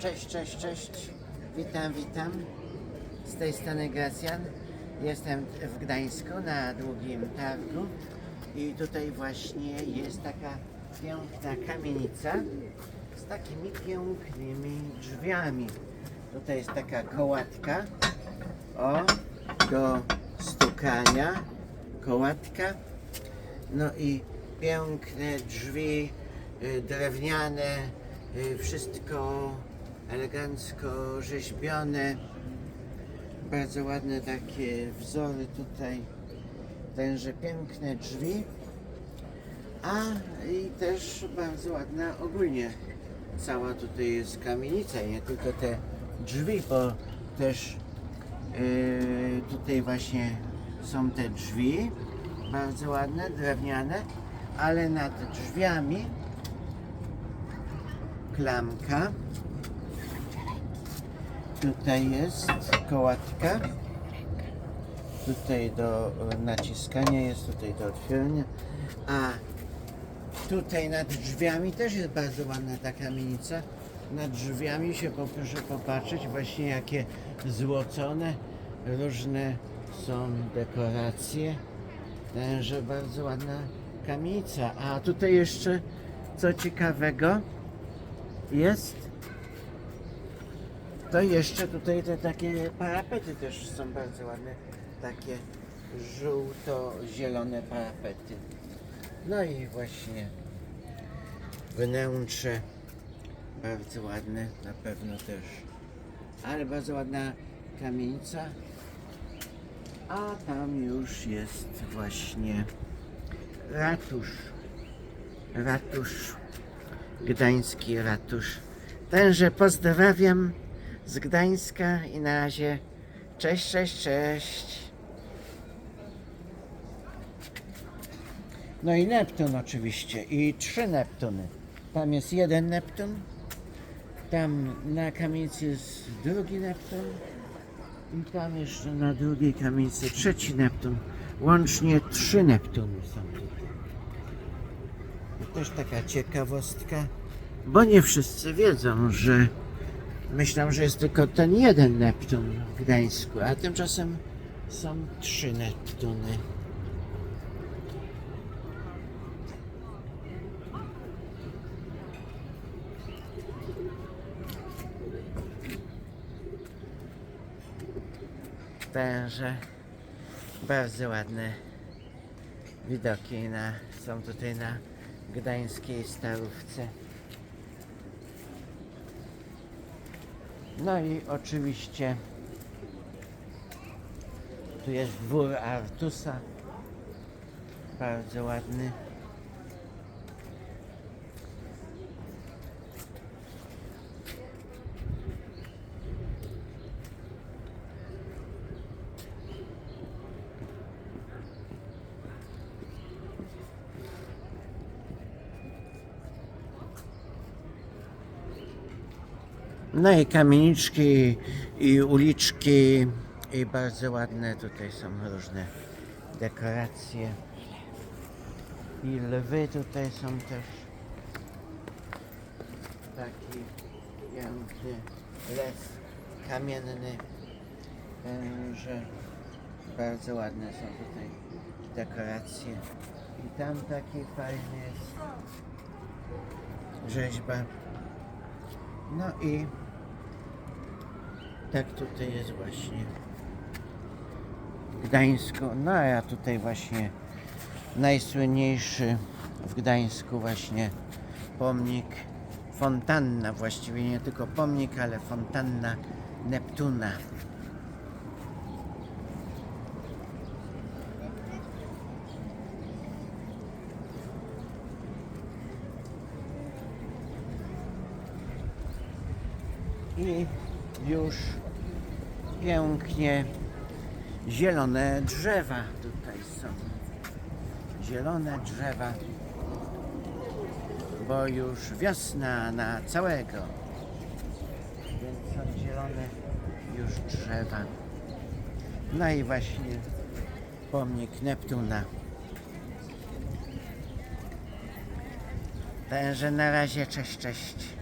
Cześć, cześć, cześć. Witam, witam. Z tej strony Gracjan. Jestem w Gdańsku na długim targu i tutaj właśnie jest taka piękna kamienica z takimi pięknymi drzwiami. Tutaj jest taka kołatka. O, do stukania. Kołatka. No i piękne drzwi y, drewniane, y, wszystko elegancko rzeźbione. Bardzo ładne takie wzory tutaj. Tenże piękne drzwi. A i też bardzo ładna ogólnie cała tutaj jest kamienica, nie tylko te drzwi, bo też yy, tutaj właśnie są te drzwi, bardzo ładne, drewniane, ale nad drzwiami klamka. Tutaj jest kołatka. Tutaj do e, naciskania jest, tutaj do otwierania. A tutaj nad drzwiami też jest bardzo ładna ta kamienica. Nad drzwiami się po- proszę popatrzeć właśnie jakie złocone różne są dekoracje. Także bardzo ładna kamienica. A tutaj jeszcze co ciekawego jest to jeszcze tutaj te takie parapety też są bardzo ładne. Takie żółto-zielone parapety. No i właśnie wnętrze bardzo ładne na pewno też. Ale bardzo ładna kamienica. A tam już jest właśnie ratusz. Ratusz. Gdański ratusz. Także pozdrawiam z Gdańska i na razie cześć, cześć, cześć. No i Neptun oczywiście i trzy Neptuny. Tam jest jeden Neptun, tam na kamienicy jest drugi Neptun i tam jeszcze na drugiej kamienicy trzeci Neptun. Łącznie trzy Neptuny są tutaj. I też taka ciekawostka, bo nie wszyscy wiedzą, że myślą, że jest tylko ten jeden Neptun w Gdańsku, a tymczasem są trzy Neptuny. Także bardzo ładne widoki na, są tutaj na gdańskiej starówce. No i oczywiście tu jest dwór Artusa. Bardzo ładny. No i kamieniczki i uliczki i bardzo ładne tutaj są różne dekoracje. I lwy tutaj są też. Taki piękny lew kamienny. Że bardzo ładne są tutaj dekoracje. I tam taki fajny jest rzeźba. No i tak tutaj jest właśnie w Gdańsku. No a ja tutaj właśnie najsłynniejszy w Gdańsku właśnie pomnik fontanna, właściwie nie tylko pomnik, ale fontanna Neptuna. I już pięknie zielone drzewa tutaj są. Zielone drzewa, bo już wiosna na całego. Więc są zielone już drzewa. No i właśnie pomnik Neptuna. Także na razie cześć, cześć.